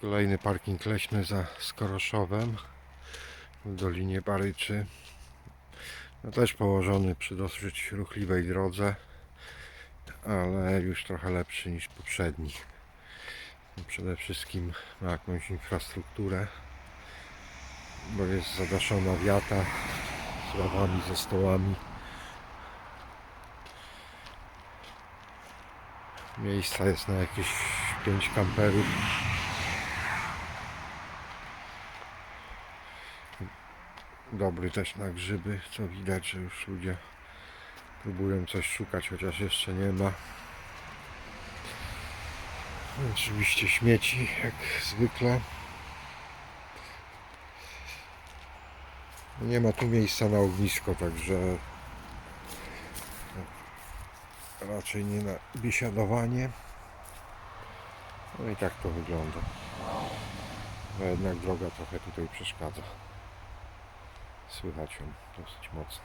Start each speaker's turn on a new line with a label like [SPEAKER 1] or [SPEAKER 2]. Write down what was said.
[SPEAKER 1] Kolejny parking leśny za Skoroszowem w Dolinie Baryczy. No też położony przy dosyć ruchliwej drodze, ale już trochę lepszy niż poprzedni. Przede wszystkim ma jakąś infrastrukturę, bo jest zadaszona wiata z ławami, ze stołami. Miejsca jest na jakieś 5 kamperów. Dobry też na grzyby, co widać, że już ludzie próbują coś szukać, chociaż jeszcze nie ma. Oczywiście śmieci, jak zwykle. Nie ma tu miejsca na ognisko, także raczej nie na biesiadowanie. No i tak to wygląda. No jednak droga trochę tutaj przeszkadza. Słychać ją dosyć mocno.